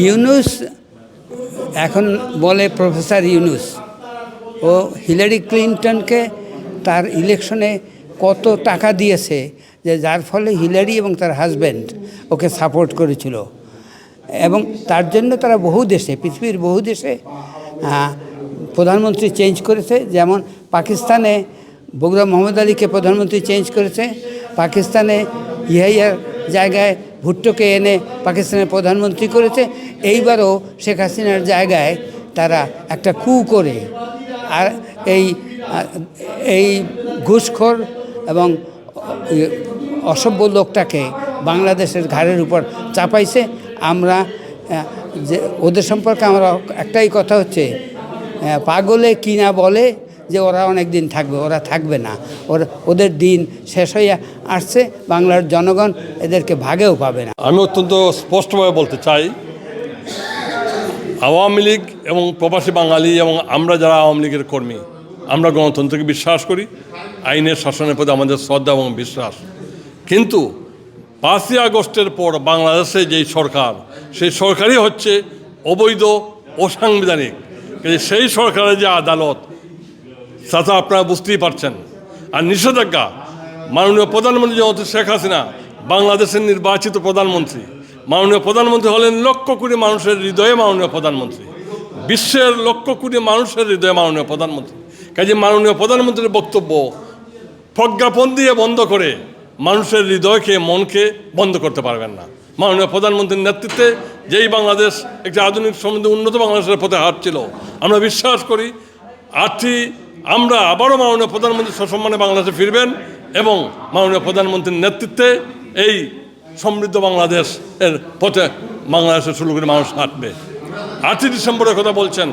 ইউনুস, এখন বলে প্রফেসর ইউনুস, ও হিলারি ক্লিন্টনকে তার ইলেকশনে কত টাকা দিয়েছে যে যার ফলে হিলারি এবং তার হাজব্যান্ড ওকে সাপোর্ট করেছিল। এবং তার জন্য তারা বহু দেশে, পৃথিবীর বহু দেশে প্রধানমন্ত্রী চেঞ্জ করেছে। যেমন পাকিস্তানে বগুড়া মোহাম্মদ আলীকে প্রধানমন্ত্রী চেঞ্জ করেছে, পাকিস্তানে ইহাইয়ার জায়গায় ভুট্টোকে এনে পাকিস্তানের প্রধানমন্ত্রী করেছে। এইবারও শেখ হাসিনার জায়গায় তারা একটা কু করে। আর এই এই ঘুষখোর এবং অসভ্য লোকটাকে বাংলাদেশের ঘাড়ের উপর চাপাইছে। আমরা, যে, ওদের সম্পর্কে আমরা একটাই কথা হচ্ছে, পাগলে কিনা বলে যে ওরা অনেক দিন থাকবে, ওরা থাকবে না। ওরা, ওদের দিন শেষ হয়ে আসছে, বাংলার জনগণ এদেরকে ভাগেও পাবে না। আমি অত্যন্ত স্পষ্টভাবে বলতে চাই, আওয়ামী লীগ এবং প্রবাসী বাঙালি এবং আমরা যারা আওয়ামী লীগের কর্মী, আমরা গণতন্ত্রকে বিশ্বাস করি, আইনের শাসনের প্রতি আমাদের শ্রদ্ধা এবং বিশ্বাস। কিন্তু পাঁচই আগস্টের পর বাংলাদেশে যেই সরকার, সেই সরকারই হচ্ছে অবৈধ অসাংবিধানিক। সেই সরকারের যে আদালত তা আপনারা বুঝতেই পারছেন। আর নিষেধাজ্ঞা মাননীয় প্রধানমন্ত্রী যেহেতু শেখ হাসিনা, বাংলাদেশের নির্বাচিত প্রধানমন্ত্রী। মাননীয় প্রধানমন্ত্রী হলেন লক্ষ কোটি মানুষের হৃদয়ে মাননীয় প্রধানমন্ত্রী। বিশ্বের লক্ষ কোটি মানুষের হৃদয়ে মাননীয় প্রধানমন্ত্রী। কাজে মাননীয় প্রধানমন্ত্রীর বক্তব্য প্রজ্ঞাপন দিয়ে বন্ধ করে মানুষের হৃদয়কে, মনকে বন্ধ করতে পারবেন না। মাননীয় প্রধানমন্ত্রীর নেতৃত্বে যেই বাংলাদেশ একটি আধুনিক সমৃদ্ধ উন্নত বাংলাদেশের পথে হাঁটছিল, আমরা বিশ্বাস করি আটটি আমরা আবারও মাননীয় প্রধানমন্ত্রী সসম্মানে বাংলাদেশে ফিরবেন এবং মাননীয় প্রধানমন্ত্রীর নেতৃত্বে এই সমৃদ্ধ বাংলাদেশ এর পথে বাংলাদেশের শুরু করে মানুষ হাঁটবে। আটই ডিসেম্বরের কথা বলছেন।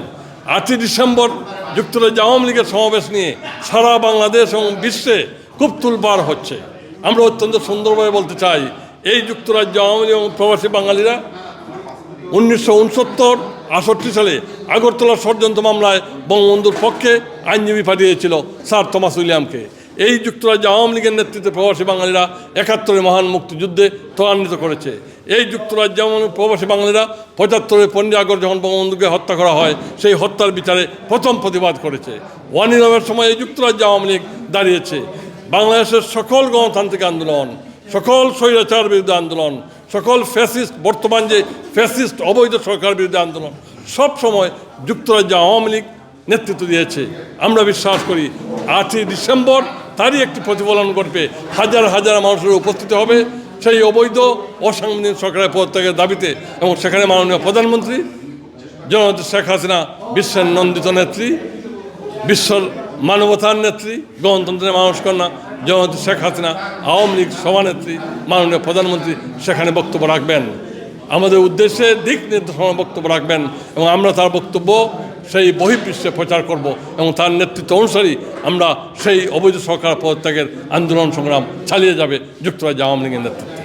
আটই ডিসেম্বর যুক্তরাজ্য আওয়ামী লীগের সমাবেশ নিয়ে সারা বাংলাদেশ এবং বিশ্বে খুব তুলপার হচ্ছে। আমরা অত্যন্ত সুন্দরভাবে বলতে চাই, এই যুক্তরাজ্য আওয়ামী লীগ এবং প্রবাসী বাঙালিরা উনিশশো উনসত্তর আষট্টি সালে আগরতলা ষড়যন্ত্র মামলায় বঙ্গবন্ধুর পক্ষে আইনজীবী পাঠিয়েছিল স্যার থমাস উইলিয়ামকে। এই যুক্তরাজ্য আওয়ামী লীগের নেতৃত্বে প্রবাসী বাঙালিরা একাত্তরে মহান মুক্তিযুদ্ধে ত্বরান্বিত করেছে। এই যুক্তরাজ্য প্রবাসী বাঙালিরা পঁচাত্তরে পনেরোই আগস্ট যখন বঙ্গবন্ধুকে হত্যা করা হয়, সেই হত্যার বিচারে প্রথম প্রতিবাদ করেছে। ওয়ান ইলেভের সময় এই যুক্তরাজ্য আওয়ামী লীগ দাঁড়িয়েছে। বাংলাদেশের সকল গণতান্ত্রিক আন্দোলন, সকল স্বৈরাচার বিরুদ্ধে আন্দোলন, সকল ফ্যাসিস্ট, বর্তমান যে ফ্যাসিস্ট অবৈধ সরকার বিরুদ্ধে আন্দোলন, সব সময় যুক্তরাজ্য আওয়ামী লীগ নেতৃত্ব দিয়েছে। আমরা বিশ্বাস করি আটই ডিসেম্বর তারই একটি প্রতিফলন ঘটবে। হাজার হাজার মানুষের উপস্থিত হবে সেই অবৈধ, অসাংবিধানিক সরকারের পদত্যাগের দাবিতে এবং সেখানে মাননীয় প্রধানমন্ত্রী, জননেত্রী শেখ হাসিনা, বিশ্বের নন্দিত নেত্রী, বিশ্বর মানবতার নেত্রী, গণতন্ত্রের মানুষ কন্যা জননেত্রী শেখ হাসিনা, আওয়ামী লীগ সভানেত্রী, মাননীয় প্রধানমন্ত্রী সেখানে বক্তব্য রাখবেন। আমাদের উদ্দেশ্যে দিক নির্দেশনা বক্তব্য রাখবেন এবং আমরা তার বক্তব্য সেই বহির্বিশ্বে প্রচার করব এবং তার নেতৃত্ব অনুসারী আমরা সেই অবৈধ সরকার পদত্যাগের আন্দোলন সংগ্রাম চালিয়ে যাবে যুক্তরাজ্য আওয়ামী লীগের নেতৃত্বে।